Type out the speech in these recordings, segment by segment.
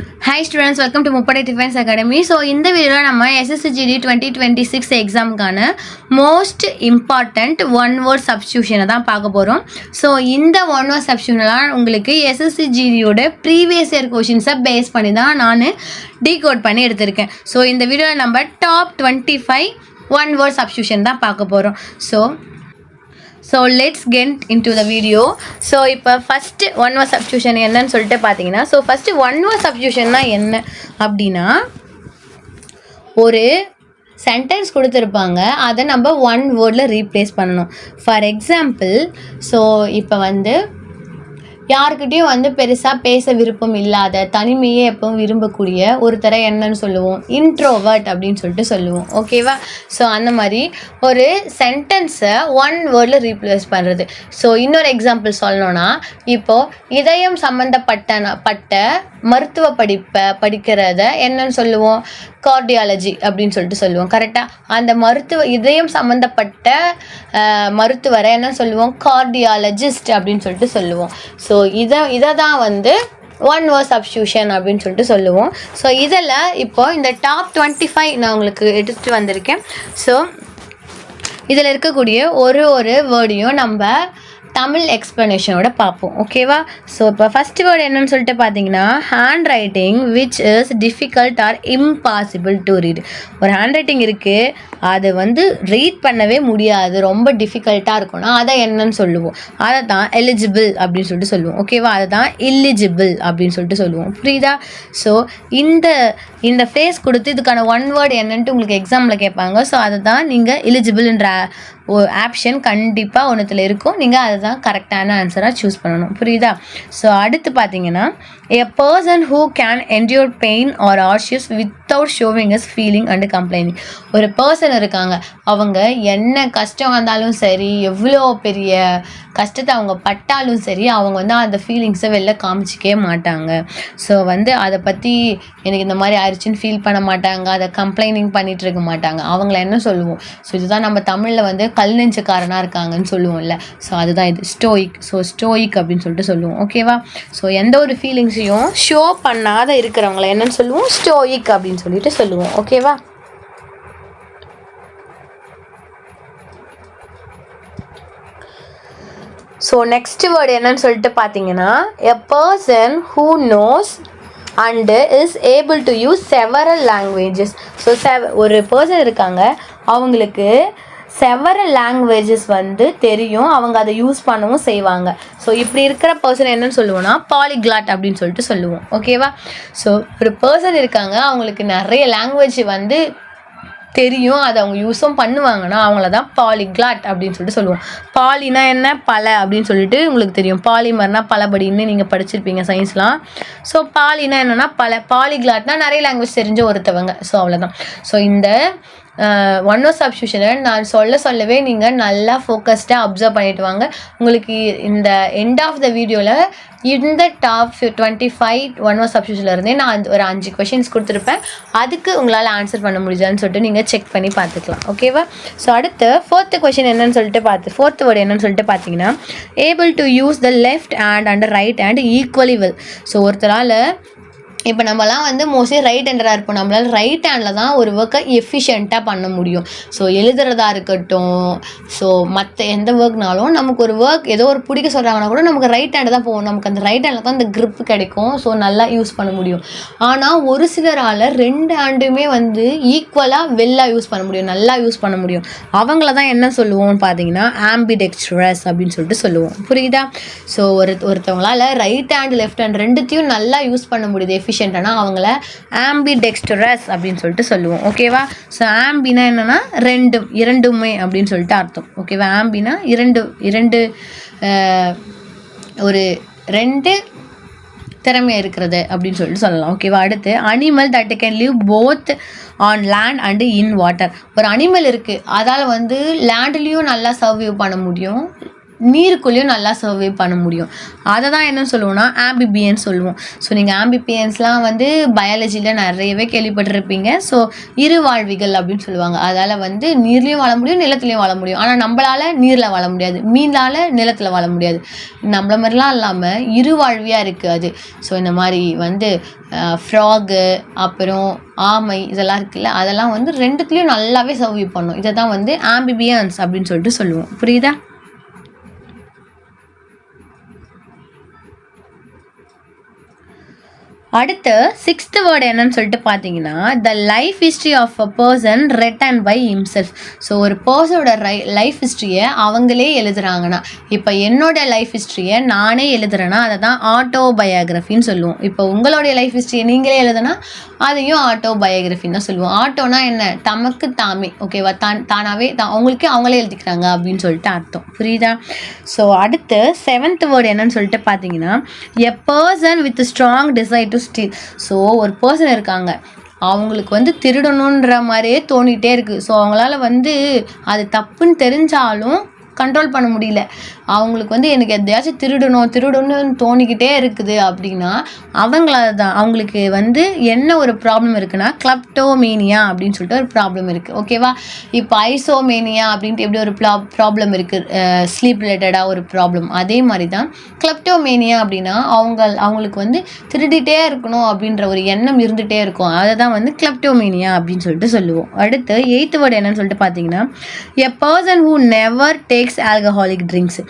Hi students welcome to முப்படை defence academy so இந்த வீடியோவில் நம்ம SSC GD twenty twenty six எக்ஸாமுக்கான most important one word சப்ஸ்டியூஷனை தான் பார்க்க போகிறோம் ஸோ இந்த ஒன் வேர்ட் சப்ஸ்டியூஷன்லாம் உங்களுக்கு எஸ்எஸ்சிஜிடியோட ப்ரீவியஸ் இயர் கொஷின்ஸை பேஸ் பண்ணி தான் நான் டீகோட் பண்ணி எடுத்திருக்கேன். ஸோ இந்த வீடியோவில் நம்ம top twenty five one word substitution தான் பார்க்க போகிறோம் so so let's get in to the video so இப்போ ஃபஸ்ட்டு ஒன் வர் சப்ஸ்டியூஷன் என்னன்னு சொல்லிட்டு பார்த்தீங்கன்னா ஸோ ஃபஸ்ட்டு ஒன் வர் சப்ஸ்டியூஷன்னா என்ன அப்படின்னா ஒரு சென்டென்ஸ் கொடுத்துருப்பாங்க. அதை நம்ம ஒன் வேர்டில் ரீப்ளேஸ் பண்ணணும். ஃபார் எக்ஸாம்பிள் ஸோ இப்போ வந்து யாருக்கிட்டேயும் வந்து பெருசாக பேச விருப்பம் இல்லாத தனிமையே எப்பவும் விரும்பக்கூடிய ஒருத்தரை என்னன்னு சொல்லுவோம். இன்ட்ரோவர்ட் அப்படின்னு சொல்லிட்டு சொல்லுவோம். ஓகேவா ஸோ அந்த மாதிரி ஒரு சென்டென்ஸை ஒன் வேர்டில் ரீப்ளேஸ் பண்ணுறது ஸோ இன்னொரு எக்ஸாம்பிள் சொல்லணும்னா இப்போது இதயம் சம்மந்தப்பட்ட பட்ட மருத்துவ படிப்பை படிக்கிறத என்னன்னு சொல்லுவோம். கார்டியாலஜி அப்படின்னு சொல்லிட்டு சொல்லுவோம். கரெக்டாக அந்த மருத்துவ இதயம் சம்மந்தப்பட்ட மருத்துவரை என்ன சொல்லுவோம்? கார்டியாலஜிஸ்ட் அப்படின்னு சொல்லிட்டு சொல்லுவோம். ஸோ இதை இதை தான் வந்து ஒன் வேர் சப்ஸ்டியூஷன் அப்படின்னு சொல்லிட்டு சொல்லுவோம். ஸோ இதில் இப்போ இந்த டாப் டுவெண்ட்டி ஃபைவ் நான் உங்களுக்கு எடுத்துகிட்டு வந்திருக்கேன். ஸோ இதில் இருக்கக்கூடிய ஒரு ஒரு வேர்டையும் நம்ம தமிழ் எக்ஸ்ப்ளனேஷனோட பார்ப்போம் ஓகேவா ஸோ இப்போ ஃபஸ்ட் வேர்டு என்னன்னு சொல்லிட்டு பார்த்தீங்கன்னா hand writing which is difficult or impossible to read ஒரு ஹேண்ட் ரைட்டிங் இருக்குது அது வந்து ரீட் பண்ணவே முடியாது ரொம்ப டிஃபிகல்ட்டாக இருக்கும்னா அதை என்னன்னு சொல்லுவோம். அதை தான் எலிஜிபிள் அப்படின்னு சொல்லிட்டு சொல்லுவோம் ஓகேவா அதை தான் இல்லிஜிபிள் அப்படின்னு சொல்லிட்டு சொல்லுவோம். புரியுதா? ஸோ இந்த இந்த ஃபேஸ் கொடுத்து இதுக்கான ஒன் வேர்டு என்னன்ட்டு உங்களுக்கு எக்ஸாமில் கேட்பாங்க. ஸோ அதை தான் நீங்கள் எலிஜிபிள்ன்ற ஆப்ஷன் கண்டிப்பாக ஒன்றுத்தில் இருக்கும். நீங்கள் அதுதான் கரெக்டான ஆன்சராக சூஸ் பண்ணணும். புரியுதா? ஸோ அடுத்து பார்த்தீங்கன்னா a person who can endure pain or arduous without showing his feeling and complaining ஒரு பர்சன் இருக்காங்க. அவங்க என்ன கஷ்டம் வந்தாலும் சரி எவ்வளோ பெரிய கஷ்டத்தை அவங்க பட்டாலும் சரி அவங்க வந்து அந்த ஃபீலிங்ஸை வெளில காமிச்சிக்கவே மாட்டாங்க. ஸோ வந்து அதை பற்றி எனக்கு இந்த மாதிரி ஆயிடுச்சுன்னு ஃபீல் பண்ண மாட்டாங்க. அதை கம்ப்ளைனிங் பண்ணிகிட்டு இருக்க மாட்டாங்க. அவங்கள என்ன சொல்லுவோம்? ஸோ இதுதான் நம்ம தமிழில் வந்து கல் நெஞ்சக்காரனாக இருக்காங்கன்னு சொல்லுவோம்ல. ஸோ அதுதான் இது. ஸ்டோயிக் ஸோ ஸ்டோயிக் அப்படின்னு சொல்லிட்டு சொல்லுவோம். ஓகேவா ஸோ எந்த ஒரு ஃபீலிங்ஸையும் ஷோ பண்ணாத இருக்கிறவங்கள என்னன்னு சொல்லுவோம்? ஸ்டோயிக் அப்படின்னு சொல்லிட்டு சொல்லுவோம். ஓகேவா ஸோ நெக்ஸ்ட் வேர்டு என்னன்னு சொல்லிட்டு பார்த்தீங்கன்னா a person who knows and is able to use several languages so செவ ஒரு பர்சன் இருக்காங்க. அவங்களுக்கு செவரல் லாங்குவேஜஸ் வந்து தெரியும். அவங்க அதை யூஸ் பண்ணவும் செய்வாங்க. ஸோ இப்படி இருக்கிற பர்சன் என்னன்னு சொல்லுவோம்னா பாலிகிளாட் அப்படின்னு சொல்லிட்டு சொல்லுவோம். ஓகேவா ஸோ ஒரு பர்சன் இருக்காங்க. அவங்களுக்கு நிறைய லாங்குவேஜ் வந்து தெரியும். அதை அவங்க யூஸும் பண்ணுவாங்கன்னா அவங்கள தான் பாலிகிளாட் அப்படின்னு சொல்லிட்டு சொல்லுவோம். பாலினா என்ன? பல அப்படின்னு சொல்லிட்டு உங்களுக்கு தெரியும். பாலிமர்னா பலபடின்னு நீங்கள் படிச்சிருப்பீங்க சயின்ஸ்லாம் ஸோ பாலினா என்னென்னா பல. பாலிகிளாட்னா நிறைய லாங்குவேஜ் தெரிஞ்ச ஒருத்தவங்க. ஸோ அவ்வளோதான் ஸோ இந்த ஒன் ஓ சப்ஸ்டியூஷனை நான் சொல்ல சொல்லவே நீங்கள் நல்லா ஃபோக்கஸ்டாக அப்சர்வ் பண்ணிட்டு வாங்க. உங்களுக்கு இந்த எண்ட் ஆஃப் த வீடியோவில் இந்த டாப் டுவெண்ட்டி ஃபைவ் ஒன் ஓ சப்ஸ்டியூஷனில் இருந்தே நான் அந்த ஒரு அஞ்சு கொஷின்ஸ் கொடுத்துருப்பேன். அதுக்கு உங்களால் ஆன்சர் பண்ண முடியுதான்னு சொல்லிட்டு நீங்கள் செக் பண்ணி பார்த்துக்கலாம். ஓகேவா ஸோ அடுத்து ஃபோர்த்து கொஷின் என்னன்னு சொல்லிட்டு பார்த்து ஃபோர்த் வேர்டு என்னன்னு சொல்லிட்டு பார்த்தீங்கன்னா able to use the left hand and right hand equally well so ஒருத்தரால் இப்போ நம்மலாம் வந்து மோஸ்ட்லி ரைட் ஹேண்டராக இருப்போம். நம்மளால் ரைட் ஹேண்டில் தான் ஒரு ஒர்க்கை எஃபிஷியண்ட்டாக பண்ண முடியும். ஸோ எழுதுறதா இருக்கட்டும் ஸோ மற்ற எந்த ஒர்க்னாலும் நமக்கு ஒரு ஒர்க் ஏதோ ஒரு பிடிக்க சொல்கிறாங்கன்னா கூட நமக்கு ரைட் ஹேண்டு தான் போகும் நமக்கு அந்த ரைட் ஹேண்டில் தான் அந்த க்ரிப் கிடைக்கும். ஸோ நல்லா யூஸ் பண்ண முடியும். ஆனால் ஒரு சிலரால் ரெண்டு ஹேண்டுமே வந்து ஈக்குவலாக வெல்லாக யூஸ் பண்ண முடியும். நல்லா யூஸ் பண்ண முடியும். அவங்கள தான் என்ன சொல்லுவோம்னு பார்த்தீங்கன்னா ஆம்பிடெக்ஸ்ட்ரஸ் அப்படின்னு சொல்லிட்டு சொல்லுவோம். புரியுதா? ஸோ ஒரு ஒருத்தவங்களால் ரைட் ஹேண்ட் லெஃப்ட் ஹேண்ட் ரெண்டுத்தையும் நல்லா யூஸ் பண்ண முடியுது. எஃபிஷியண்ட்டானா அவங்கள ஆம்பி டெக்ஸ்டரஸ் அப்படின்னு சொல்லிட்டு சொல்லுவோம். ஓகேவா ஸோ ஆம்பினா என்னென்னா ரெண்டும் இரண்டுமே அப்படின்னு சொல்லிட்டு அர்த்தம். ஓகேவா ஆம்பினா இரண்டு இரண்டு ஒரு ரெண்டு திறமை இருக்கிறது அப்படின்னு சொல்லிட்டு சொல்லலாம். ஓகேவா அடுத்து animal that can live both on land and in water ஒரு அனிமல் இருக்குது அதால் வந்து லேண்ட்லேயும் நல்லா சர்வியூ பண்ண முடியும். நீருக்குள்ளேயும் நல்லா சர்வே பண்ண முடியும். அதை தான் என்ன சொல்லுவோம்னா ஆம்பிபியன்ஸ் சொல்லுவோம். ஸோ நீங்கள் ஆம்பிபியன்ஸ்லாம் வந்து பயாலஜியில் நிறையவே கேள்விப்பட்டிருப்பீங்க. ஸோ இருவாழ்விகள் அப்படின்னு சொல்லுவாங்க. அதால் வந்து நீர்லேயும் வாழ முடியும் நிலத்துலேயும் வாழ முடியும். ஆனால் நம்மளால் நீரில் வாழ முடியாது. மீனால் நிலத்தில் வாழ முடியாது. நம்மள மாதிரிலாம் இல்லாமல் இருவாழ்வியாக இருக்குது அது. ஸோ இந்த மாதிரி வந்து ஃப்ராகு அப்புறம் ஆமை இதெல்லாம் இருக்குல்ல அதெல்லாம் வந்து ரெண்டுத்துலேயும் நல்லாவே சர்வீவ் பண்ணும். இதை தான் வந்து ஆம்பிபியன்ஸ் அப்படின்னு சொல்லிட்டு சொல்லுவோம். புரியுதா? அடுத்து சிக்ஸ்த் வேர்டு என்னன்னு சொல்லிட்டு பார்த்தீங்கன்னா the life history of a person written by himself so ஒரு பர்சனோட ரை லைஃப் ஹிஸ்ட்ரியை அவங்களே எழுதுறாங்கன்னா இப்போ என்னோட லைஃப் ஹிஸ்ட்ரியை நானே எழுதுறேன்னா அதை தான் ஆட்டோபயோகிராஃபின்னு சொல்லுவோம். இப்போ உங்களுடைய லைஃப் ஹிஸ்ட்ரியை நீங்களே எழுதுனா அதையும் ஆட்டோபயோகிராஃபின்னு தான் சொல்லுவோம். ஆட்டோனா என்ன? தமக்கு தாமே. ஓகேவா தான் தானாகவே தான் அவங்களுக்கே அவங்களே எழுதிக்கிறாங்க அப்படின்னு சொல்லிட்டு அர்த்தம். புரியுதா? ஸோ அடுத்து செவன்த் வேர்டு என்னன்னு சொல்லிட்டு பார்த்தீங்கன்னா a person with strong desire to steal so ஒரு பர்சன் இருக்காங்க. அவங்களுக்கு வந்து திருடணுன்ற மாதிரியே தோணிகிட்டே இருக்குது ஸோ அவங்களால வந்து அது தப்புன்னு தெரிஞ்சாலும் கண்ட்ரோல் பண்ண முடியல. அவங்களுக்கு வந்து எனக்கு எதையாச்சும் திருடணும் திருடணும்னு தோணிக்கிட்டே இருக்குது அப்படின்னா அவங்கள தான் அவங்களுக்கு வந்து என்ன ஒரு ப்ராப்ளம் இருக்குன்னா கிளப்டோமேனியா அப்படின்னு சொல்லிட்டு ஒரு ப்ராப்ளம் இருக்குது ஓகேவா இப்போ ஐசோமேனியா அப்படின்ட்டு எப்படி ஒரு ப்ளா ப்ராப்ளம் இருக்குது ஸ்லீப் ரிலேட்டடாக ஒரு ப்ராப்ளம் அதே மாதிரி தான் கிளப்டோமேனியா அப்படின்னா அவங்க அவங்களுக்கு வந்து திருடிட்டே இருக்கணும் அப்படின்ற ஒரு எண்ணம் இருந்துகிட்டே இருக்கும். அதை தான் வந்து கிளப்டோமேனியா அப்படின்னு சொல்லிட்டு சொல்லுவோம். அடுத்து எயித்து வேர்டு என்னன்னு சொல்லிட்டு பார்த்தீங்கன்னா a person who never takes alcoholic drinks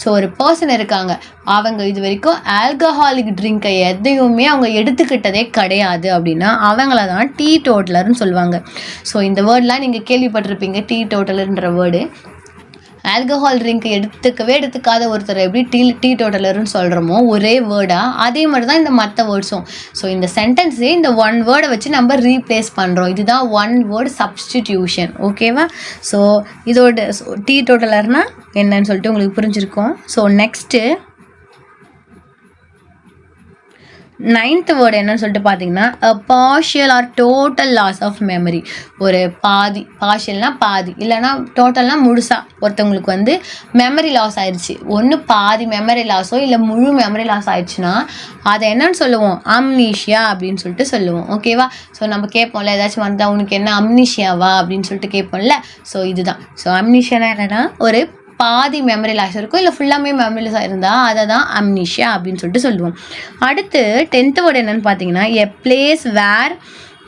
so ஒரு பர்சன் இருக்காங்க. அவங்க இது வரைக்கும் ஆல்கஹாலிக் ட்ரிங்கை எதையுமே அவங்க எடுத்துக்கிட்டதே கிடையாது அப்படின்னா அவங்கள தான் டீ டோட்டலர்னு சொல்லுவாங்க. ஸோ இந்த வேர்ட்லாம் நீங்கள் கேள்விப்பட்டிருப்பீங்க டீ டோட்டலர்ன்ற வேர்டு ஆல்கஹால் ட்ரிங்க் எடுத்துக்கவே எடுத்துக்காத ஒருத்தர் எப்படி டீ டீ டோட்டலர்னு சொல்கிறோமோ ஒரே வேர்டாக அதே மாதிரி தான் இந்த மற்ற வேர்ட்ஸும் ஸோ இந்த சென்டென்ஸே இந்த ஒன் வேர்டை வச்சு நம்ம ரீப்ளேஸ் பண்ணுறோம் இதுதான் ஒன் வேர்டு சப்ஸ்டிடியூஷன் ஓகேவா ஸோ இதோட டீ டோட்டலர்னால் என்னன்னு சொல்லிட்டு உங்களுக்கு புரிஞ்சிருக்கும். ஸோ நெக்ஸ்ட்டு நைன்த் வேர்டு என்னன்னு சொல்லிட்டு பார்த்தீங்கன்னா partial or total loss of memory ஒரு பாதி பார்ஷியல்னால் பாதி இல்லைன்னா டோட்டல்னால் முழுசாக ஒருத்தவங்களுக்கு வந்து மெமரி லாஸ் ஆயிடுச்சு ஒன்று பாதி மெமரி லாஸோ இல்லை முழு மெமரி லாஸ் ஆயிடுச்சுன்னா அதை என்னன்னு சொல்லுவோம்? அம்னீஷியா அப்படின்னு சொல்லிட்டு சொல்லுவோம். ஓகேவா ஸோ நம்ம கேட்போம்ல ஏதாச்சும் வந்தால் உனக்கு என்ன அம்னீஷியாவா அப்படின்னு சொல்லிட்டு கேட்போம்ல. ஸோ இதுதான். ஸோ அம்னீஷியானா என்னன்னா ஒரு பாதி மெமரி லாஸ் இருக்கும் இல்லை ஃபுல்லாமே மெமரி லாஸ் இருந்தால் அதை தான் அம்னிஷியா அப்படின்னு சொல்லிட்டு சொல்லுவோம். அடுத்து டென்த்து வேர்டு என்னன்னு பார்த்தீங்கன்னா a place where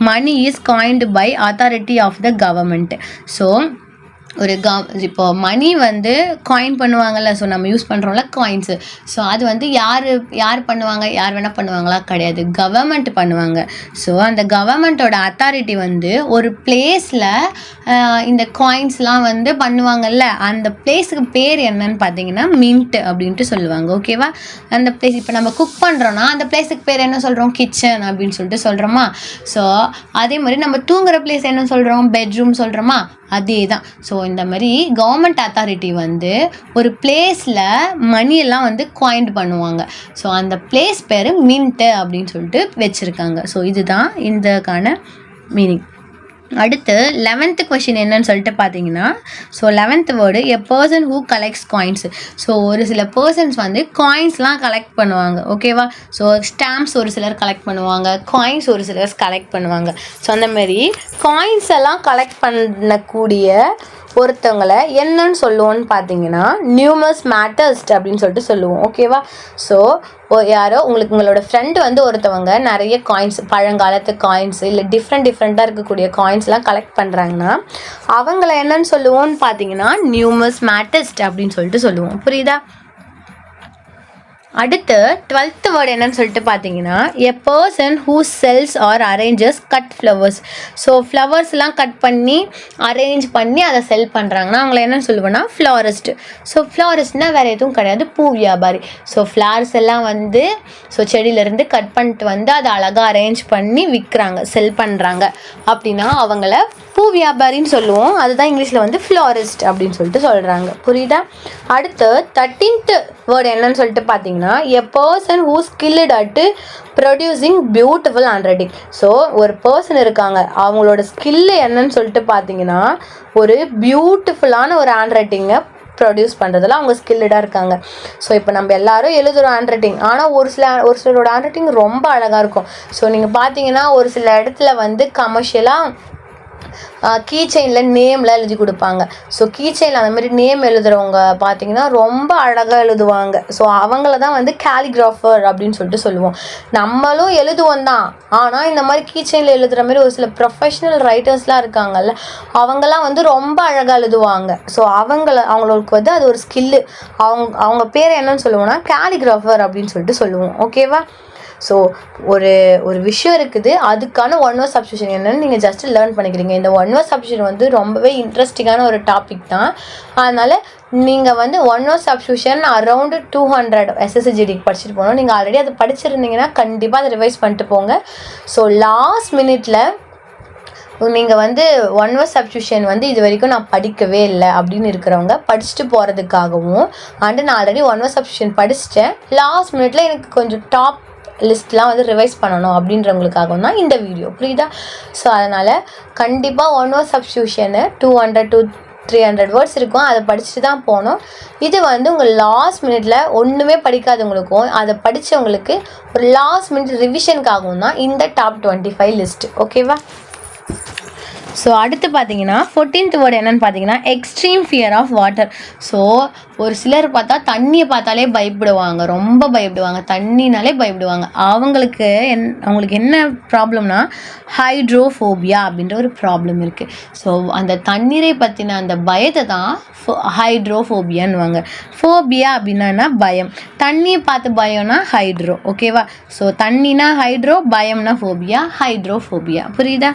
money is coined by authority of the government so ஒரு க இப்போ மணி வந்து காயின் பண்ணுவாங்கல்ல ஸோ நம்ம யூஸ் பண்ணுறோம்ல காயின்ஸு ஸோ அது வந்து யார் யார் பண்ணுவாங்க யார் வேணால் பண்ணுவாங்களா கிடையாது. கவர்மெண்ட் பண்ணுவாங்க. ஸோ அந்த கவர்மெண்ட்டோட அத்தாரிட்டி வந்து ஒரு பிளேஸில் இந்த காயின்ஸ்லாம் வந்து பண்ணுவாங்கல்ல அந்த பிளேஸுக்கு பேர் என்னன்னு பார்த்தீங்கன்னா மின்ட் அப்படின்ட்டு சொல்லுவாங்க. ஓகேவா அந்த பிளேஸ் இப்போ நம்ம குக் பண்ணுறோன்னா அந்த பிளேஸுக்கு பேர் என்ன சொல்கிறோம் கிச்சன் அப்படின்னு சொல்லிட்டு சொல்கிறோமா ஸோ அதே மாதிரி நம்ம தூங்குற பிளேஸ் என்ன சொல்கிறோம் பெட்ரூம் சொல்கிறோமா அதே தான் ஸோ இந்த மாதிரி கவர்மெண்ட் அத்தாரிட்டி வந்து ஒரு பிளேஸில் மணியெல்லாம் வந்து காயின்ட் பண்ணுவாங்க. ஸோ அந்த பிளேஸ் பேர் மின்ட்டு அப்படின்னு சொல்லிட்டு வச்சுருக்காங்க. ஸோ இதுதான் இதுக்கான மீனிங் அடுத்து லெவன்த்து கொஷின் என்னன்னு சொல்லிட்டு பார்த்தீங்கன்னா so eleventh word a person who collects coins so ஒரு சில பர்சன்ஸ் வந்து காயின்ஸ்லாம் கலெக்ட் பண்ணுவாங்க ஓகேவா ஸோ ஸ்டாம்ப்ஸ் ஒரு சிலர் கலெக்ட் பண்ணுவாங்க காயின்ஸ் ஒரு சிலர் கலெக்ட் பண்ணுவாங்க. ஸோ அந்த மாதிரி காயின்ஸ் எல்லாம் கலெக்ட் பண்ணக்கூடிய ஒருத்தவங்களை என்னன்னு சொல்லுவோன்னு பார்த்தீங்கன்னா நியூமஸ் மேட்டர்ஸ்ட் அப்படின்னு சொல்லிட்டு சொல்லுவோம். ஓகேவா ஸோ யாரோ உங்களுக்கு உங்களோட ஃப்ரெண்டு வந்து ஒருத்தவங்க நிறைய காயின்ஸ் பழங்காலத்து காயின்ஸ் இல்லை டிஃப்ரெண்ட் டிஃப்ரெண்ட்டாக இருக்கக்கூடிய காயின்ஸ்லாம் கலெக்ட் பண்ணுறாங்கன்னா அவங்கள என்னன்னு சொல்லுவோம்னு பார்த்தீங்கன்னா நியூமஸ் மேட்டஸ்ட் அப்படின்னு சொல்லிட்டு சொல்லுவோம். புரியுதா? அடுத்து டுவெல்த் வேர்டு என்னன்னு சொல்லிட்டு பார்த்தீங்கன்னா a person who sells or arranges cut flowers so ஃப்ளவர்ஸ்லாம் cut பண்ணி அரேஞ்ச் பண்ணி அதை செல் பண்ணுறாங்கன்னா அவங்கள என்னென்னு சொல்லுவேன்னா ஃப்ளாரிஸ்ட் ஸோ ஃப்ளாரிஸ்ட்னால் வேறு எதுவும் கிடையாது பூ வியாபாரி. ஸோ ஃப்ளார்ஸ் எல்லாம் வந்து ஸோ செடியிலேருந்து கட் பண்ணிட்டு வந்து அதை அழகாக அரேஞ்ச் பண்ணி விற்கிறாங்க செல் பண்ணுறாங்க அப்படின்னா அவங்கள பூ வியாபாரின்னு சொல்லுவோம். அதுதான் இங்கிலீஷில் வந்து ஃப்ளாரிஸ்ட் அப்படின்னு சொல்லிட்டு சொல்கிறாங்க புரியுதா? அடுத்து தேர்ட்டீன்த்து வேர்டு என்னன்னு சொல்லிட்டு பார்த்தீங்கன்னா a person who skilled at producing beautiful hand writing so ஒரு பர்சன் இருக்காங்க. அவங்களோட ஸ்கில்லு என்னன்னு சொல்லிட்டு பார்த்தீங்கன்னா ஒரு பியூட்டிஃபுல்லான ஒரு ஹேண்ட் ரைட்டிங்கை ப்ரொடியூஸ் பண்ணுறதுல அவங்க ஸ்கில்லடாக இருக்காங்க. ஸோ இப்போ நம்ம எல்லாரும் எழுதுகிறோம் ஹேண்ட் ரைட்டிங் ஆனால் ஒரு சில ஒரு சிலரோட ஹேண்ட் ரைட்டிங் ரொம்ப அழகாக இருக்கும். ஸோ நீங்கள் பார்த்தீங்கன்னா ஒரு சில இடத்துல வந்து கமர்ஷியலாக கீ செயினில் நேம்லாம் எழுதி கொடுப்பாங்க. ஸோ கீ செயினில் அந்த மாதிரி நேம் எழுதுகிறவங்க பார்த்தீங்கன்னா ரொம்ப அழகாக எழுதுவாங்க. ஸோ அவங்கள தான் வந்து கேலிகிராஃபர் அப்படின்னு சொல்லிட்டு சொல்லுவோம். நம்மளும் எழுதுவோம் தான். ஆனால் இந்த மாதிரி கீ செயினில் எழுதுகிற மாதிரி ஒரு சில ப்ரொஃபஷ்னல் ரைட்டர்ஸ்லாம் இருக்காங்கல்ல அவங்களாம் வந்து ரொம்ப அழகாக எழுதுவாங்க. ஸோ அவங்கள அவங்களுக்கு வந்து அது ஒரு ஸ்கில்லு அவங்க அவங்க பேர் என்னன்னு சொல்லுவோம்னா கேலிகிராஃபர் அப்படின்னு சொல்லிட்டு சொல்லுவோம். ஓகேவா ஸோ ஒரு ஒரு விஷயம் இருக்குது அதுக்கான ஒன் வர் சப்ஸ்டியூஷன் என்னென்னு நீங்கள் ஜஸ்ட் லேர்ன் பண்ணிக்கிறீங்க. இந்த ஒன் வர் சப்ஸ்டியூஷன் வந்து ரொம்பவே இன்ட்ரெஸ்டிங்கான ஒரு டாபிக் தான். அதனால் நீங்கள் வந்து one word substitution around two hundred எஸ்எஸ்சிஜிடிக்கு படிச்சுட்டு போகணும். நீங்கள் ஆல்ரெடி அதை படிச்சிருந்தீங்கன்னா கண்டிப்பாக அதை ரிவைஸ் பண்ணிட்டு போங்க. ஸோ லாஸ்ட் மினிட்ல நீங்கள் வந்து ஒன் வர் சப்ஸ்டியூஷன் வந்து இது வரைக்கும் நான் படிக்கவே இல்லை அப்படின்னு இருக்கிறவங்க படிச்சுட்டு போகிறதுக்காகவும் அண்டு நான் ஆல்ரெடி ஒன் வர் சப்ஸ்டியூஷன் படிச்சிட்டேன். லாஸ்ட் மினிட்ல எனக்கு கொஞ்சம் டாப் லிஸ்ட்லாம் வந்து ரிவைஸ் பண்ணணும் அப்படின்றவங்களுக்காகவும் தான் இந்த வீடியோ புரியுதா? ஸோ அதனால் கண்டிப்பாக one word substitution two hundred two three hundred words இருக்கும். அதை படிச்சுட்டு தான் போகணும். இது வந்து உங்கள் லாஸ்ட் மினிட்ல ஒன்றுமே படிக்காதவங்களுக்கும் அதை படித்தவங்களுக்கு ஒரு லாஸ்ட் மினிட் ரிவிஷனுக்காகவும் தான் இந்த டாப் டுவெண்ட்டி ஃபைவ் லிஸ்ட் ஓகேவா ஸோ அடுத்து பார்த்தீங்கன்னா ஃபோர்டீன்த் வேர்டு என்னன்னு பார்த்தீங்கன்னா extreme fear of water so ஒரு சிலர் பார்த்தா தண்ணியை பார்த்தாலே பயப்படுவாங்க. ரொம்ப பயப்படுவாங்க. தண்ணினாலே பயப்படுவாங்க. அவங்களுக்கு என் அவங்களுக்கு என்ன ப்ராப்ளம்னா ஹைட்ரோஃபோபியா அப்படின்ற ஒரு ப்ராப்ளம் இருக்குது ஸோ அந்த தண்ணீரை பற்றின அந்த பயத்தை தான் ஹைட்ரோஃபோபியான்னுவாங்க ஃபோபியா அப்படின்னா பயம். தண்ணியை பார்த்து பயம்னா ஹைட்ரோ ஓகேவா ஸோ தண்ணினா ஹைட்ரோ பயம்னா ஃபோபியா ஹைட்ரோஃபோபியா புரியுதா?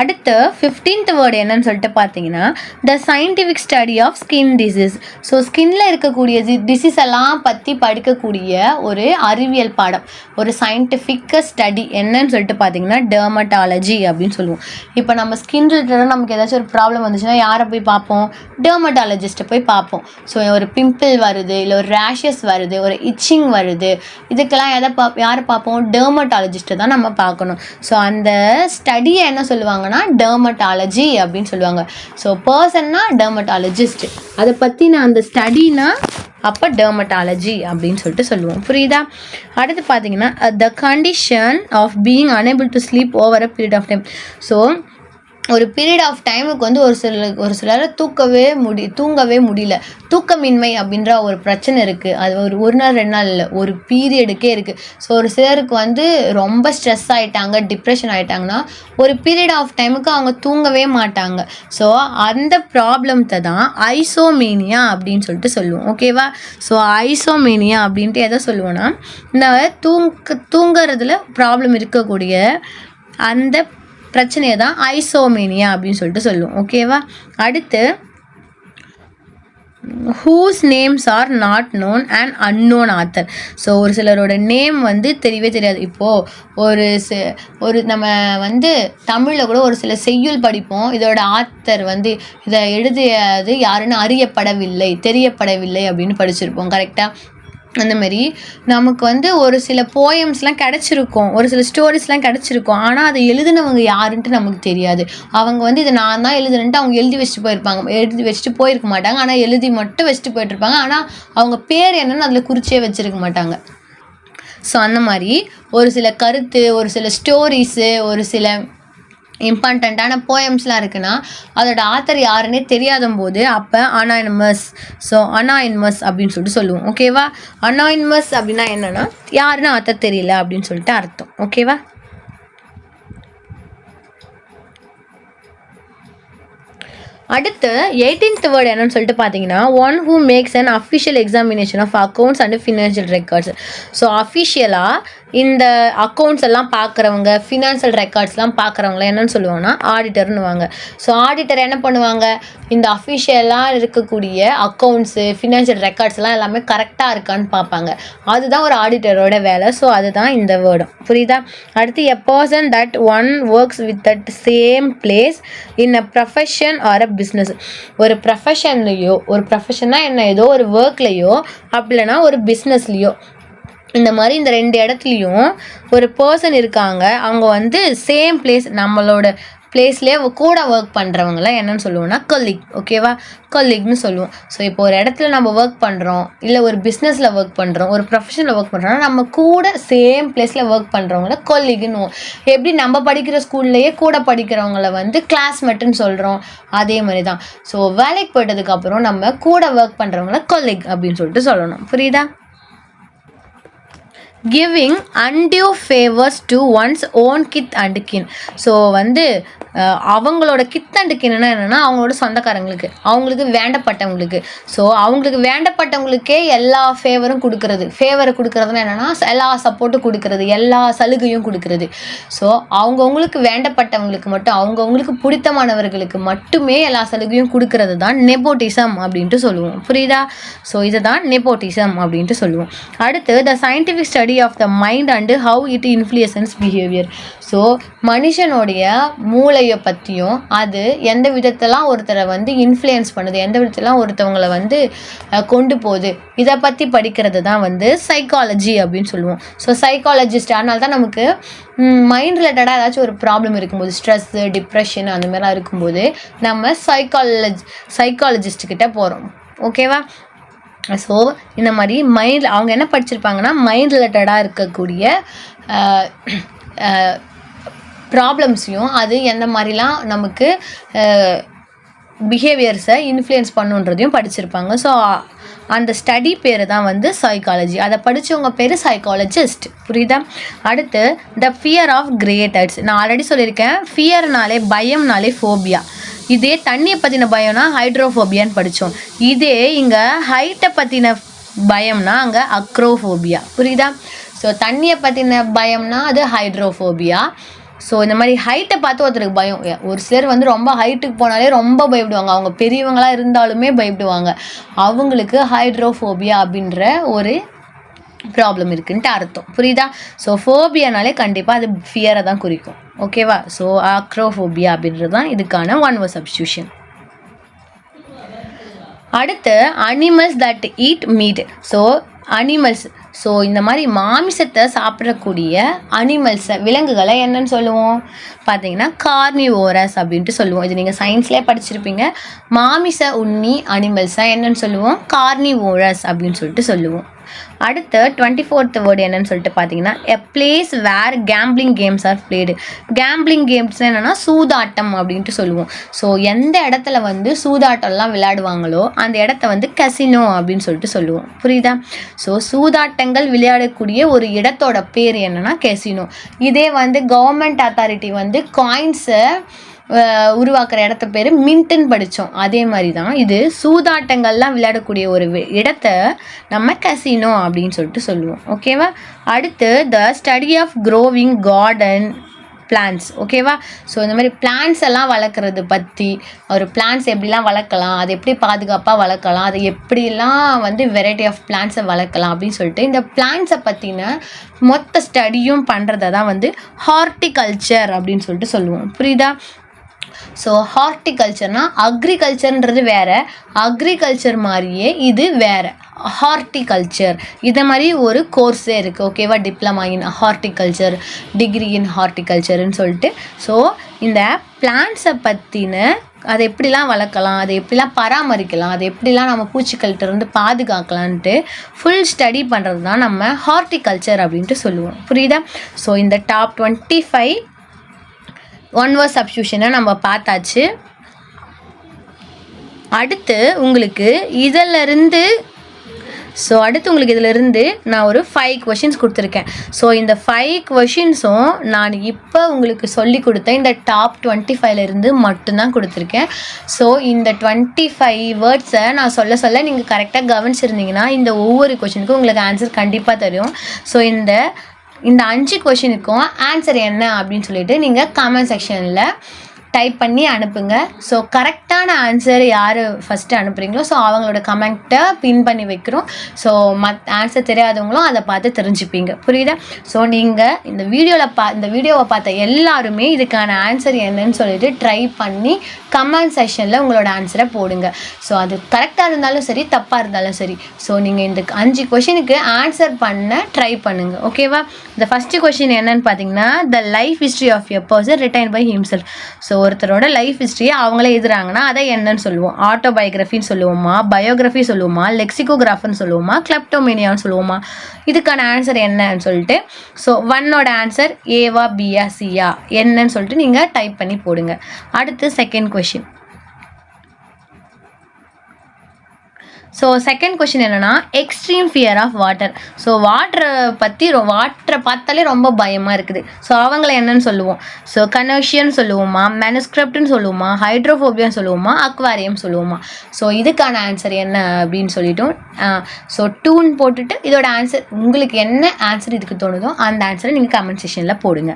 அடுத்து ஃபிஃப்டீன்த் வேர்டு என்னன்னு சொல்லிட்டு பார்த்தீங்கன்னா the scientific study of skin disease so ஸ்கின்ல இருக்கக்கூடிய டிசீஸ் எல்லாம் பற்றி படிக்கக்கூடிய ஒரு அறிவியல் பாடம் ஒரு சயின்டிஃபிக் ஸ்டடி என்னன்னு சொல்லிட்டு பார்த்தீங்கன்னா டெர்மட்டாலஜி அப்படின்னு சொல்லுவோம். இப்போ நம்ம ஸ்கின் ரிலேட்டடாக நமக்கு ஏதாச்சும் ஒரு ப்ராப்ளம் வந்துச்சுன்னா யாரை போய் பார்ப்போம்? டெர்மட்டாலஜிஸ்ட்டை போய் பார்ப்போம். ஸோ ஒரு பிம்பிள் வருது இல்லை ஒரு ரேஷஸ் வருது ஒரு இச்சிங் வருது இதுக்கெல்லாம் எதை பா யாரை பார்ப்போம்? டெர்மட்டாலஜிஸ்ட்டை தான் நம்ம பார்க்கணும். ஸோ அந்த ஸ்டடியை என்ன சொல்லுவாங்க? சொல்லுவாங்கன்னா டெர்மட்டாலஜி அப்படின்னு சொல்லுவாங்க. ஸோ பர்சன்னா டெர்மட்டாலஜிஸ்ட் அதை பற்றின அந்த ஸ்டடினா அப்போ டெர்மட்டாலஜி அப்படின்னு சொல்லிட்டு சொல்லுவோம். புரியுதா? அடுத்து பார்த்தீங்கன்னா the condition of being unable to sleep over a period of time so ஒரு பீரியட் ஆஃப் டைமுக்கு வந்து ஒரு சில ஒரு சிலர் தூக்கவே முடி தூங்கவே முடியல. தூக்கமின்மை அப்படின்ற ஒரு பிரச்சனை இருக்குது அது ஒரு ஒரு நாள் ரெண்டு நாள் இல்லை ஒரு பீரியடுக்கே இருக்குது ஸோ ஒரு சிலருக்கு வந்து ரொம்ப ஸ்ட்ரெஸ் ஆகிட்டாங்க டிப்ரெஷன் ஆகிட்டாங்கன்னா ஒரு பீரியட் ஆஃப் டைமுக்கு அவங்க தூங்கவே மாட்டாங்க. ஸோ அந்த ப்ராப்ளம்த்தை தான் ஐசோமேனியா அப்படின்னு சொல்லிட்டு சொல்லுவோம். ஓகேவா ஸோ ஐசோமேனியா அப்படின்ட்டு எதை சொல்லுவோன்னா இந்த தூங்க தூங்குறதுல ப்ராப்ளம் இருக்கக்கூடிய அந்த பிரச்சனையை தான் ஐசோமேனியா அப்படின்னு சொல்லிட்டு சொல்லுவோம் ஓகேவா அடுத்து whose names are not known and unknown author so ஒரு சிலரோட நேம் வந்து தெரியவே தெரியாது. இப்போது ஒரு ஒரு நம்ம வந்து தமிழில் கூட ஒரு சில செய்யுள் படிப்போம். இதோட ஆத்தர் வந்து இதை எழுதியது யாருன்னு அறியப்படவில்லை தெரியப்படவில்லை அப்படின்னு படிச்சிருப்போம். கரெக்டாக அந்த மாதிரி நமக்கு வந்து ஒரு சில போயம்ஸ்லாம் கிடச்சிருக்கும். ஒரு சில ஸ்டோரிஸ்லாம் கிடச்சிருக்கும். ஆனால் அதை எழுதினவங்க யாருன்ட்டு நமக்கு தெரியாது. அவங்க வந்து இதை நான் தான் எழுதுனேன்ட்டு அவங்க எழுதி வச்சுட்டு போயிருப்பாங்க. எழுதி வச்சுட்டு போயிருக்க மாட்டாங்க. ஆனால் எழுதி மட்டும் வச்சுட்டு போயிட்டுருப்பாங்க ஆனால் அவங்க பேர் என்னன்னு அதில் குறிச்சே வச்சுருக்க மாட்டாங்க. ஸோ அந்த மாதிரி ஒரு சில கருத்து ஒரு சில ஸ்டோரிஸு ஒரு சில இம்பார்ட்டண்ட்டான போயம்ஸ்லாம் இருக்குன்னா அதோட ஆத்தர் யாருன்னே தெரியாத போது அப்போ அனாயின்மஸ் ஸோ அனாயின்மஸ் அப்படின்னு சொல்லிட்டு சொல்லுவோம். ஓகேவா அனாயின்மஸ் அப்படின்னா என்னென்னா யாருன்னு ஆத்தர் தெரியல அப்படின்னு சொல்லிட்டு அர்த்தம். ஓகேவா அடுத்து எயிட்டீன்த் வேர்டு என்னன்னு சொல்லிட்டு பார்த்தீங்கன்னா one who makes an official examination of accounts and financial records so அஃபிஷியலாக இந்த அக்கௌண்ட்ஸ் எல்லாம் பார்க்குறவங்க ஃபினான்ஷியல் ரெக்கார்ட்ஸ்லாம் பார்க்குறவங்கள என்னென்னு சொல்லுவாங்கன்னா ஆடிட்டர்னுவாங்க ஸோ ஆடிட்டர் என்ன பண்ணுவாங்க? இந்த அஃபிஷியலாக இருக்கக்கூடிய அக்கௌண்ட்ஸு ஃபினான்ஷியல் ரெக்கார்ட்ஸ்லாம் எல்லாமே கரெக்டாக இருக்கான்னு பார்ப்பாங்க. அதுதான் ஒரு ஆடிட்டரோட வேலை. ஸோ அதுதான் இந்த வேர்டும் புரியுதா? அடுத்து a person that one works with that same place in a profession or a business ஒரு ப்ரொஃபஷன்லேயோ ஒரு ப்ரொஃபஷன்னா என்ன? ஏதோ ஒரு ஒர்க்லேயோ அப்படி இல்லைன்னா ஒரு பிஸ்னஸ்லேயோ இந்த மாதிரி இந்த ரெண்டு இடத்துலையும் ஒரு பர்சன் இருக்காங்க. அவங்க வந்து சேம் பிளேஸ் நம்மளோட பிளேஸ்லேயே கூட ஒர்க் பண்ணுறவங்கள என்னன்னு சொல்லுவோம்னா கொல்லிக் ஓகேவா கொல்லிக்னு சொல்லுவோம். ஸோ இப்போ ஒரு இடத்துல நம்ம ஒர்க் பண்ணுறோம் இல்லை ஒரு பிஸ்னஸில் ஒர்க் பண்ணுறோம் ஒரு ப்ரொஃபஷனில் ஒர்க் பண்ணுறோம்னா நம்ம கூட சேம் பிளேஸில் ஒர்க் பண்ணுறவங்கள கொல்லிக்னு எப்படி நம்ம படிக்கிற ஸ்கூல்லையே கூட படிக்கிறவங்கள வந்து கிளாஸ்மேட்டுன்னு சொல்கிறோம் அதே மாதிரி தான். ஸோ வேலைக்கு போயிட்டதுக்கப்புறம் நம்ம கூட ஒர்க் பண்ணுறவங்கள கொல்லிக் அப்படின்னு சொல்லிட்டு சொல்லணும். புரியுதா? Giving undue favours to one's own kith and kin so வந்து அவங்களோட கித்தண்டுக்கு என்னென்னா என்னென்னா அவங்களோட சொந்தக்காரங்களுக்கு. அவங்களுக்கு வேண்டப்பட்டவங்களுக்கு. ஸோ அவங்களுக்கு வேண்டப்பட்டவங்களுக்கே எல்லா ஃபேவரும் கொடுக்கறது. ஃபேவரை கொடுக்குறதுனா என்னென்னா எல்லா சப்போர்ட்டும் கொடுக்கறது எல்லா சலுகையும் கொடுக்கறது. ஸோ அவங்கவுங்களுக்கு வேண்டப்பட்டவங்களுக்கு மட்டும் அவங்கவுங்களுக்கு பிடித்தமானவர்களுக்கு மட்டுமே எல்லா சலுகையும் கொடுக்கறது தான் நெப்போட்டிசம் அப்படின்ட்டு சொல்லுவோம். புரியுதா? ஸோ இதுதான் நெப்போட்டிசம் அப்படின்ட்டு சொல்லுவோம். அடுத்து the scientific study of the mind and how it influence behaviour so மனுஷனுடைய மூளை மூளையை பற்றியும் அது எந்த விதத்தெல்லாம் ஒருத்தரை வந்து இன்ஃப்ளூயன்ஸ் பண்ணுது எந்த விதத்தெல்லாம் ஒருத்தவங்களை வந்து கொண்டு போகுது இதை பற்றி படிக்கிறது தான் வந்து சைக்காலஜி அப்படின்னு சொல்லுவோம். ஸோ சைக்காலஜிஸ்ட் அதனால தான் நமக்கு மைண்ட் ரிலேட்டடாக ஏதாச்சும் ஒரு ப்ராப்ளம் இருக்கும்போது ஸ்ட்ரெஸ்ஸு டிப்ரெஷன் அந்த மாதிரிலாம் இருக்கும்போது நம்ம சைக்காலஜி சைக்காலஜிஸ்ட் போகிறோம் ஓகேவா ஸோ இந்த மாதிரி மைண்ட் அவங்க என்ன படிச்சிருப்பாங்கன்னா மைண்ட் ரிலேட்டடாக இருக்கக்கூடிய ப்ராப்ளம்ஸையும் அது எந்த மாதிரிலாம் நமக்கு பிஹேவியர்ஸை இன்ஃப்ளூயன்ஸ் பண்ணுன்றதையும் படிச்சிருப்பாங்க. ஸோ அந்த ஸ்டடி பேர் தான் வந்து சைக்காலஜி அதை படித்தவங்க பேர் சைக்காலஜிஸ்ட் புரியுதா? அடுத்து த ஃபியர் ஆஃப் கிரியேட்டர்ஸ் நான் ஆல்ரெடி சொல்லியிருக்கேன். ஃபியர்னாலே பயம்னாலே ஃபோபியா இதே தண்ணியை பற்றின பயம்னா ஹைட்ரோஃபோபியான்னு படித்தோம் இதே இங்கே ஹைட்டை பற்றின பயம்னா அங்கே அக்ரோஃபோபியா புரியுதா? ஸோ தண்ணியை பற்றின பயம்னா அது ஹைட்ரோஃபோபியா ஸோ இந்த மாதிரி ஹைட்டை பார்த்து ஒருத்தருக்கு பயம். ஒரு சிலர் வந்து ரொம்ப ஹைட்டுக்கு போனாலே ரொம்ப பயப்படுவாங்க. அவங்க பெரியவங்களாக இருந்தாலுமே பயப்படுவாங்க. அவங்களுக்கு ஹைட்ரோஃபோபியா அப்படின்ற ஒரு ப்ராப்ளம் இருக்குன்ட்டு அர்த்தம். புரியுதா? ஸோ ஃபோபியானாலே கண்டிப்பாக அது ஃபியரை தான் குறிக்கும். ஓகேவா ஸோ ஆக்ரோஃபோபியா அப்படின்றது தான் இதுக்கான ஒன் வர் சப்ஸ்டியூஷன் அடுத்து animals that eat meat so animals so இந்த மாதிரி மாமிசத்தை சாப்பிடக்கூடிய அனிமல்ஸை விலங்குகளை என்னன்னு சொல்லுவோம்? பார்த்தீங்கன்னா கார்னிவோரஸ் அப்படின்ட்டு சொல்லுவோம். இது நீங்கள் சயின்ஸ்லேயே படிச்சிருப்பீங்க. மாமிச உண்ணி அனிமல்ஸை என்னன்னு சொல்லுவோம்? கார்னிவோரஸ் அப்படின்னு சொல்லிட்டு சொல்லுவோம். அடுத்து டுவெண்ட்டி ஃபோர்த் வேர்டு என்னன்னு சொல்லிட்டு பார்த்தீங்கன்னா a place where gambling games are played gambling games என்னென்னா சூதாட்டம் அப்படின்ட்டு சொல்லுவோம். ஸோ எந்த இடத்துல வந்து சூதாட்டம்லாம் விளையாடுவாங்களோ அந்த இடத்த வந்து கசினோ அப்படின்னு சொல்லிட்டு சொல்லுவோம். புரியுதா? ஸோ சூதாட்டங்கள் விளையாடக்கூடிய ஒரு இடத்தோட பேர் என்னன்னா கெசினோ இதே வந்து கவர்மெண்ட் அத்தாரிட்டி வந்து காயின்ஸை உருவாக்குற இடத்த பேர் மின்ட்டுன்னு படித்தோம் அதே மாதிரி தான் இது சூதாட்டங்கள்லாம் விளையாடக்கூடிய ஒரு இடத்த நம்ம கசினோ அப்படின்னு சொல்லிட்டு சொல்லுவோம். ஓகேவா அடுத்து the study of growing garden plants ஓகேவா ஸோ இந்த மாதிரி பிளான்ஸ் எல்லாம் வளர்க்குறது பற்றி ஒரு பிளான்ஸ் எப்படிலாம் வளர்க்கலாம் அதை எப்படி பாதுகாப்பாக வளர்க்கலாம் அதை எப்படிலாம் வந்து வெரைட்டி ஆஃப் பிளான்ஸை வளர்க்கலாம் அப்படின்னு சொல்லிட்டு இந்த பிளான்ஸை பற்றின மொத்த ஸ்டடியும் பண்ணுறத தான் வந்து ஹார்டிகல்ச்சர் அப்படின்னு சொல்லிட்டு சொல்லுவோம். புரியுதா? ஸோ ஹார்டிகல்ச்சர்னால் அக்ரிகல்ச்சர்ன்றது வேறு. அக்ரிகல்ச்சர் மாதிரியே இது வேற. ஹார்டிகல்ச்சர் இதை மாதிரி ஒரு கோர்ஸே இருக்குது ஓகேவா diploma in horticulture degree in ஹார்டிகல்ச்சர்னு சொல்லிட்டு. ஸோ இந்த பிளான்ஸை பற்றின அதை எப்படிலாம் வளர்க்கலாம் அதை எப்படிலாம் பராமரிக்கலாம் அதை எப்படிலாம் நம்ம பூச்சிகள்கிட்ட இருந்து பாதுகாக்கலான்ட்டு ஃபுல் ஸ்டடி பண்ணுறது தான் நம்ம ஹார்டிகல்ச்சர் அப்படின்ட்டு சொல்லுவோம். புரியுதா? ஸோ இந்த top twenty five one word சப்ஸ்டியூஷனை நம்ம பார்த்தாச்சு. அடுத்து உங்களுக்கு இதிலிருந்து ஸோ அடுத்து உங்களுக்கு இதிலிருந்து நான் ஒரு ஃபைவ் கொஷின்ஸ் கொடுத்துருக்கேன். ஸோ இந்த ஃபைவ் கொஷின்ஸும் நான் இப்போ உங்களுக்கு சொல்லி கொடுத்த இந்த டாப் டுவெண்ட்டி ஃபைவ்லேருந்து மட்டும்தான் கொடுத்துருக்கேன். ஸோ இந்த டுவெண்ட்டி ஃபைவ் வேர்ட்ஸை நான் சொல்ல சொல்ல நீங்கள் கரெக்டாக கவனிச்சிருந்தீங்கன்னா இந்த ஒவ்வொரு கொஷினுக்கும் உங்களுக்கு ஆன்சர் கண்டிப்பாக தெரியும். ஸோ இந்த இந்த அஞ்சு கொஷினுக்கும் ஆன்சர் என்ன அப்படின்னு சொல்லிட்டு நீங்கள் கமெண்ட் செக்ஷனில் டைப் பண்ணி அனுப்புங்க. ஸோ கரெக்டான ஆன்சர் யார் ஃபஸ்ட்டு அனுப்புகிறீங்களோ ஸோ அவங்களோட கமெண்ட்டை பின் பண்ணி வைக்கிறோம். ஸோ மத் ஆன்சர் தெரியாதவங்களும் அதை பார்த்து தெரிஞ்சுப்பீங்க. புரியுதா? ஸோ நீங்கள் இந்த வீடியோவில் பா இந்த வீடியோவை பார்த்த எல்லாருமே இதுக்கான ஆன்சர் என்னன்னு சொல்லிட்டு ட்ரை பண்ணி கமெண்ட் செஷனில் உங்களோட ஆன்சரை போடுங்க. ஸோ அது கரெக்டாக இருந்தாலும் சரி தப்பாக இருந்தாலும் சரி. ஸோ நீங்கள் இந்த அஞ்சு கொஷினுக்கு ஆன்சர் பண்ண ட்ரை பண்ணுங்கள் ஓகேவா இந்த ஃபஸ்ட்டு கொஷின் என்னன்னு பார்த்தீங்கன்னா the life history of a person written by himself so ஒருத்தரோட லைஃப் ஹிஸ்ட்ரியை அவங்களே எழுதுறாங்கன்னா அதை என்னன்னு சொல்லுவோம். ஆட்டோபயோகிராஃபின்னு சொல்லுவோமா? பயோகிராஃபி சொல்லுவோமா? லெக்சிகோகிராஃப்னு சொல்லுவோமா? கிளப்டோமேனியான்னு சொல்லுவோமா? இதுக்கான ஆன்சர் என்னன்னு சொல்லிட்டு ஸோ ஒன்னோட ஆன்சர் ஏவா பியா சியா என்னன்னு சொல்லிட்டு நீங்கள் டைப் பண்ணி போடுங்க. அடுத்து second question so second question என்னென்னா extreme fear of water so வாட்டரை பற்றி ரொ வாட்டரை பார்த்தாலே ரொம்ப பயமாக இருக்குது. ஸோ அவங்கள என்னன்னு சொல்லுவோம். ஸோ கனர்ஷியன் சொல்லுவோமா? மேனுஸ்கிரிப்ட்னு சொல்லுவோமா? ஹைட்ரோஃபோபியான்னு சொல்லுவோமா? அக்வாரியம் சொல்லுவோமா? ஸோ இதுக்கான ஆன்சர் என்ன அப்படின்னு சொல்லிட்டோம் ஸோ டூன் போட்டுட்டு இதோட ஆன்சர் உங்களுக்கு என்ன ஆன்சர் இதுக்கு தோணுதோ அந்த ஆன்சரை நீங்கள் கமெண்ட் செஷனில் போடுங்க.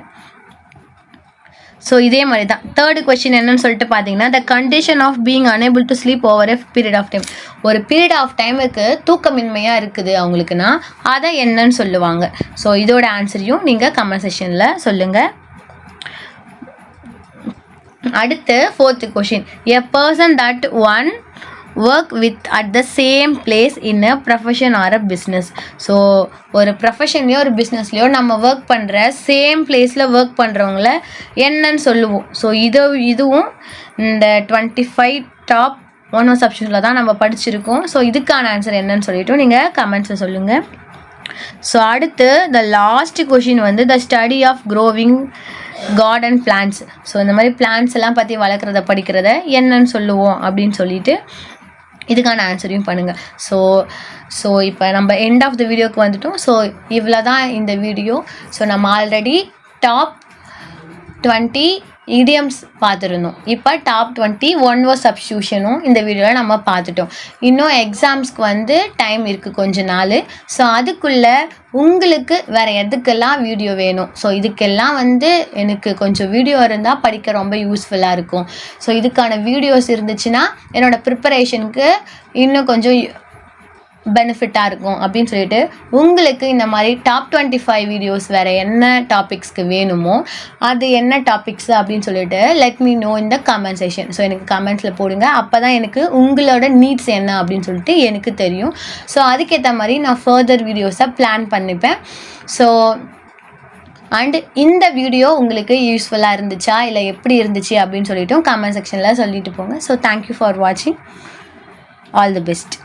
ஸோ இதே மாதிரி தான் தேர்டு கொஸ்டின் என்னன்னு சொல்லிட்டு பார்த்தீங்கன்னா the condition of being unable to sleep over a period of time ஒரு பீரியட் ஆஃப் டைமுக்கு தூக்கமின்மையாக இருக்குது அவங்களுக்குன்னா அதை என்னன்னு சொல்லுவாங்க. ஸோ இதோட ஆன்சரையும் நீங்கள் கமெண்ட் செஷனில் சொல்லுங்கள் அடுத்து fourth question a person that one work with at the same place in a profession or a business so ஒரு ப்ரொஃபஷன்லேயோ ஒரு பிஸ்னஸ்லையோ நம்ம ஒர்க் பண்ணுற சேம் பிளேஸில் ஒர்க் பண்ணுறவங்கள என்னன்னு சொல்லுவோம். ஸோ இதோ இதுவும் இந்த twenty five top one one சப்ஷனில் தான் நம்ம படிச்சிருக்கோம். ஸோ இதுக்கான ஆன்சர் என்னன்னு சொல்லிவிட்டு நீங்கள் கமெண்ட்ஸில் சொல்லுங்கள் ஸோ அடுத்து த லாஸ்ட் கொஷின் வந்து the study of growing garden plants so இந்த மாதிரி பிளான்ஸ் எல்லாம் பற்றி வளர்க்குறத படிக்கிறத என்னன்னு சொல்லுவோம் அப்படின்னு சொல்லிட்டு இதுக்கான ஆன்சரையும் பண்ணுங்கள் ஸோ ஸோ இப்போ நம்ம எண்ட் ஆஃப் த வீடியோக்கு வந்துட்டோம். ஸோ இவ்வளோ தான் இந்த வீடியோ ஸோ நம்ம ஆல்ரெடி டாப் டுவெண்ட்டி இடியம்ஸ் பார்த்துருந்தோம். இப்போ டாப் டுவெண்ட்டி ஒன் வர் சப்ஸ்டியூஷனும் இந்த வீடியோவில் நம்ம பார்த்துட்டோம். இன்னும் எக்ஸாம்ஸ்க்கு வந்து டைம் இருக்குது கொஞ்ச நாள். ஸோ அதுக்குள்ளே உங்களுக்கு வேறு எதுக்கெல்லாம் வீடியோ வேணும்? ஸோ இதுக்கெல்லாம் வந்து எனக்கு கொஞ்சம் வீடியோ இருந்தால் படிக்க ரொம்ப யூஸ்ஃபுல்லாக இருக்கும். ஸோ இதுக்கான வீடியோஸ் இருந்துச்சுன்னா என்னோடய ப்ரிப்பரேஷனுக்கு இன்னும் கொஞ்சம் பெனிஃபிட்டாக இருக்கும் அப்படின்னு சொல்லிட்டு உங்களுக்கு இந்த மாதிரி டாப் டுவெண்ட்டி ஃபைவ் வீடியோஸ் வேறு என்ன டாபிக்ஸ்க்கு வேணுமோ அது என்ன டாபிக்ஸ் அப்படின்னு சொல்லிட்டு லெட் மீ நோ இந்த கமெண்ட் செஷன் ஸோ எனக்கு கமெண்ட்ஸில் போடுங்க. அப்போ தான் எனக்கு உங்களோட நீட்ஸ் என்ன அப்படின்னு சொல்லிட்டு எனக்கு தெரியும். ஸோ அதுக்கேற்ற மாதிரி நான் ஃபர்தர் வீடியோஸை பிளான் பண்ணிப்பேன். ஸோ அண்டு இந்த வீடியோ உங்களுக்கு யூஸ்ஃபுல்லாக இருந்துச்சா இல்லை எப்படி இருந்துச்சு அப்படின்னு சொல்லிட்டும் கமெண்ட் செக்ஷனில் சொல்லிட்டு போங்க. ஸோ தேங்க்யூ ஃபார் வாட்சிங் ஆல் தி பெஸ்ட்